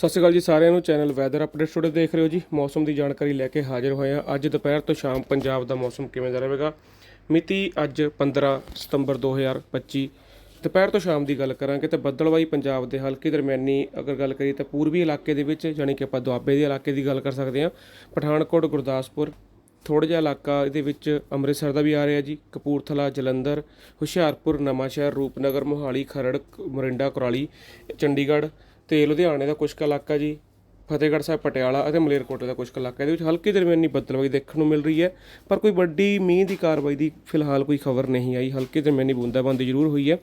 ਸਤਿ ਸ਼੍ਰੀ ਅਕਾਲ ਜੀ, ਸਾਰਿਆਂ ਨੂੰ ਚੈਨਲ ਵੈਦਰ ਅਪਡੇਟ ਟੁਡੇ ਦੇਖ ਰਹੇ ਹੋ ਜੀ। ਮੌਸਮ ਦੀ ਜਾਣਕਾਰੀ ਲੈ ਕੇ ਹਾਜ਼ਰ ਹੋਏ ਹਾਂ। ਅੱਜ ਦੁਪਹਿਰ ਤੋਂ ਸ਼ਾਮ ਪੰਜਾਬ ਦਾ ਮੌਸਮ ਕਿਵੇਂ ਦਾ ਰਹੇਗਾ? ਮਿਤੀ ਅੱਜ 15 ਸਤੰਬਰ 2025 ਦੁਪਹਿਰ ਤੋਂ ਸ਼ਾਮ ਦੀ ਗੱਲ ਕਰਾਂਗੇ ਤਾਂ ਬੱਦਲਵਾਈ ਪੰਜਾਬ ਦੇ ਹਲਕੀ ਦਰਮਿਆਨੀ ਅਗਰ ਗੱਲ ਕਰੀਏ ਤਾਂ ਪੂਰਬੀ ਇਲਾਕੇ ਦੇ ਵਿੱਚ, ਯਾਨੀ ਕਿ ਆਪਾਂ ਦੁਆਬੇ ਦੇ ਇਲਾਕੇ ਦੀ ਗੱਲ ਕਰ ਸਕਦੇ ਹਾਂ। ਪਠਾਨਕੋਟ, ਗੁਰਦਾਸਪੁਰ, ਥੋੜ੍ਹਾ ਜਿਹਾ ਇਲਾਕਾ ਇਹਦੇ ਵਿੱਚ ਅੰਮ੍ਰਿਤਸਰ ਦਾ ਵੀ ਆ ਰਿਹਾ ਜੀ। ਕਪੂਰਥਲਾ, ਜਲੰਧਰ, ਹੁਸ਼ਿਆਰਪੁਰ, ਨਵਾਂਸ਼ਹਿਰ, ਰੂਪਨਗਰ, ਮੋਹਾਲੀ, ਖਰੜ, ਮੋਰਿੰਡਾ, ਕੁਰਾਲੀ, ਚੰਡੀਗੜ੍ਹ ਤੇ ਲੁਧਿਆਣੇ ਦਾ ਕੁਝ ਕੁ ਇਲਾਕਾ ਜੀ, ਫਤਿਹਗੜ੍ਹ ਸਾਹਿਬ, ਪਟਿਆਲਾ ਅਤੇ ਮਲੇਰਕੋਟਲੇ ਦਾ ਕੁਝ ਕੁ ਇਲਾਕਾ, ਇਹਦੇ ਵਿੱਚ ਹਲਕੀ ਦਰਮਿਆਨੀ ਬੱਦਲਵਾਈ ਦੇਖਣ ਨੂੰ ਮਿਲ ਰਹੀ ਹੈ, ਪਰ ਕੋਈ ਵੱਡੀ ਮੀਂਹ ਦੀ ਕਾਰਵਾਈ ਦੀ ਫਿਲਹਾਲ ਕੋਈ ਖਬਰ ਨਹੀਂ ਆਈ, ਹਲਕੀ ਦਰਮਿਆਨੀ ਬੂੰਦਾਬਾਂਦੀ ਜ਼ਰੂਰ ਹੋਈ ਹੈ।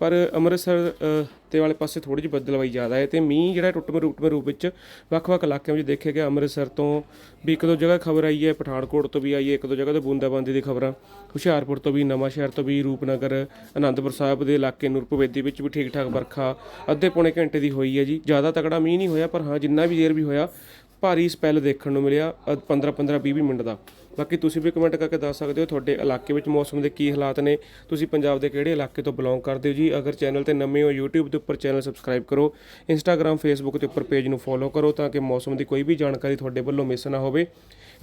ਪਰ ਅੰਮ੍ਰਿਤਸਰ ਅ, ਤੇ ਵਾਲੇ ਪਾਸੇ ਥੋੜੀ ਜਿਹੀ ਬਦਲਵਾਈ ਜ਼ਿਆਦਾ ਹੈ ਤੇ ਮੀਂਹ ਜਿਹੜਾ ਟੁੱਟਵੇਂ ਰੁਕਵੇਂ ਰੂਪ ਵਿੱਚ ਵੱਖ-ਵੱਖ ਇਲਾਕਿਆਂ ਵਿੱਚ ਦੇਖਿਆ ਗਿਆ। ਅੰਮ੍ਰਿਤਸਰ ਤੋਂ ਵੀ ਇੱਕ ਦੋ ਜਗ੍ਹਾ ਖਬਰ ਆਈ ਹੈ ਪਠਾਨਕੋਟ ਤੋਂ ਵੀ ਆਈ ਹੈ ਇੱਕ ਦੋ ਜਗ੍ਹਾ ਤੋਂ ਬੂੰਦਾਬਾਂਦੀ ਦੀ ਖਬਰਾਂ। ਹੁਸ਼ਿਆਰਪੁਰ ਤੋਂ ਵੀ ਨਵਾਂ ਸ਼ਹਿਰ ਤੋਂ ਵੀ ਰੂਪਨਗਰ ਅਨੰਦਪੁਰ ਸਾਹਿਬ ਦੇ ਇਲਾਕੇ ਨੂਰਪਵੇਦੀ ਵਿੱਚ ਵੀ ਠੀਕ ਠਾਕ ਵਰਖਾ ਅੱਧੇ ਪੌਣੇ ਘੰਟੇ ਦੀ ਹੋਈ ਹੈ ਜੀ। ਜ਼ਿਆਦਾ ਤਕੜਾ ਮੀਂਹ ਨਹੀਂ ਹੋਇਆ ਪਰ ਹਾਂ ਜਿੰਨਾ ਵੀ ਦੇਰ ਵੀ ਹੋਇਆ ਭਾਰੀ ਸਪੈਲ ਦੇਖਣ ਨੂੰ ਮਿਲਿਆ 15 15 20 20 ਮਿੰਟ ਦਾ। ਬਾਕੀ ਤੁਸੀਂ ਵੀ ਕਮੈਂਟ ਕਰਕੇ ਦੱਸ ਸਕਦੇ ਹੋ ਤੁਹਾਡੇ ਇਲਾਕੇ ਵਿੱਚ ਮੌਸਮ ਦੇ ਕੀ ਹਾਲਾਤ ਨੇ। ਤੁਸੀਂ ਪੰਜਾਬ ਦੇ ਕਿਹੜੇ ਇਲਾਕੇ ਤੋਂ ਬਿਲੋਂਗ ਕਰਦੇ ਹੋ ਜੀ? ਅਗਰ ਚੈਨਲ ਤੇ ਨਵੇਂ ਹੋ, YouTube ਦੇ ਉੱਪਰ ਚੈਨਲ ਸਬਸਕ੍ਰਾਈਬ ਕਰੋ, Instagram, Facebook ਦੇ ਉੱਪਰ ਪੇਜ ਨੂੰ ਫੋਲੋ ਕਰੋ ਤਾਂ ਕਿ ਮੌਸਮ ਦੀ ਕੋਈ ਵੀ ਜਾਣਕਾਰੀ ਤੁਹਾਡੇ ਵੱਲੋਂ ਮਿਸ ਨਾ ਹੋਵੇ।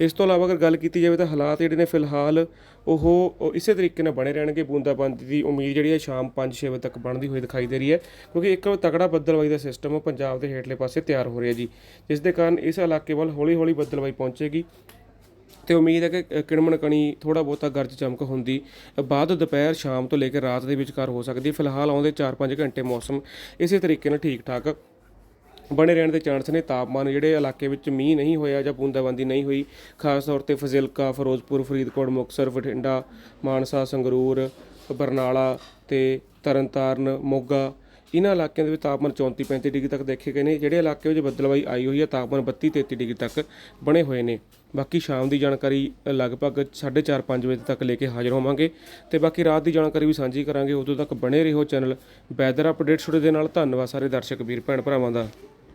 ਇਸ ਤੋਂ ਇਲਾਵਾ ਅਗਰ ਗੱਲ ਕੀਤੀ ਜਾਵੇ ਤਾਂ ਹਾਲਾਤ ਜਿਹੜੇ ਨੇ ਫਿਲਹਾਲ ਉਹ ਇਸੇ ਤਰੀਕੇ ਨਾਲ ਬਣੇ ਰਹਿਣਗੇ। ਬੂੰਦਾਬਾਂਦੀ ਦੀ ਉਮੀਦ ਜਿਹੜੀ ਹੈ ਸ਼ਾਮ 5-6 ਵਜੇ ਤੱਕ ਬਣਦੀ ਹੋਈ ਦਿਖਾਈ ਦੇ ਰਹੀ ਹੈ ਕਿਉਂਕਿ ਇੱਕ ਤਕੜਾ ਬੱਦਲਵਾਈ ਦਾ ਸਿਸਟਮ ਪੰਜਾਬ ਦੇ ਹੇਠਲੇ ਪਾਸੇ ਤਿਆਰ ਹੋ ਰਿਹਾ ਜੀ, ਜਿਸ ਦੇ ਕਾਰਨ ਇਸ ਇਲਾਕੇ ਵੱਲ ਹੌਲੀ-ਹੌਲੀ ਬੱਦਲਵਾਈ ਪਹੁੰਚੇਗੀ। ਤੇ ਉਮੀਦ ਹੈ ਕਿ ਕਿਣਮਣ ਕਣੀ ਥੋੜਾ ਬਹੁਤਾ ਗਰਜ ਚਮਕ ਹੁੰਦੀ। ਬਾਅਦ ਦੁਪਹਿਰ ਸ਼ਾਮ ਤੋਂ ਲੈ ਕੇ ਰਾਤ ਦੇ ਵਿਚਕਾਰ ਹੋ ਸਕਦੀ ਹੈ। ਫਿਲਹਾਲ ਆਉਂਦੇ 4-5 ਘੰਟੇ ਮੌਸਮ ਇਸੇ ਤਰੀਕੇ ਨਾਲ ਠੀਕ ਠਾਕ। ਬਣੇ ਰਹਿਣ ਦੇ ਚਾਂਸ ਨੇ ਤਾਪਮਾਨ, ਜਿਹੜੇ ਇਲਾਕੇ ਵਿੱਚ ਮੀਂਹ ਨਹੀਂ ਹੋਇਆ ਜਾਂ ਬੂੰਦਾਬਾਂਦੀ ਨਹੀਂ ਹੋਈ, ਖਾਸ ਤੌਰ ਤੇ ਫਜ਼ਿਲਕਾ, ਫਿਰੋਜ਼ਪੁਰ, ਫਰੀਦਕੋਟ, ਮੁਕਤਸਰ, ਬਠਿੰਡਾ, ਮਾਨਸਾ, ਸੰਗਰੂਰ, ਬਰਨਾਲਾ ਤੇ ਤਰਨਤਾਰਨ, ਮੋਗਾ ਇਹਨਾਂ ਇਲਾਕਿਆਂ ਦੇ ਵਿੱਚ ਤਾਪਮਾਨ 34 35 ਡਿਗਰੀ ਤੱਕ ਦੇਖੇ ਗਏ ਨੇ। ਜਿਹੜੇ ਇਲਾਕੇ ਵਿੱਚ ਬੱਦਲਵਾਈ ਆਈ ਹੋਈ ਹੈ, ਤਾਪਮਾਨ 32 33 ਡਿਗਰੀ ਤੱਕ ਬਣੇ ਹੋਏ ਨੇ। ਬਾਕੀ ਸ਼ਾਮ ਦੀ ਜਾਣਕਾਰੀ ਲਗਭਗ 4:30 5 ਵਜੇ ਤੱਕ ਲੈ ਕੇ ਹਾਜ਼ਰ ਹੋਵਾਂਗੇ ਤੇ ਬਾਕੀ ਰਾਤ ਦੀ ਜਾਣਕਾਰੀ ਵੀ ਸਾਂਝੀ ਕਰਾਂਗੇ। ਉਦੋਂ ਤੱਕ ਬਣੇ ਰਹੋ ਚੈਨਲ ਵੈਦਰ ਅਪਡੇਟ ਛੁੜੇ ਦੇ ਨਾਲ। ਧੰਨਵਾਦ ਸਾਰੇ ਦਰਸ਼ਕ, ਵੀਰ, ਭੈਣ ਭਰਾਵਾਂ ਦਾ।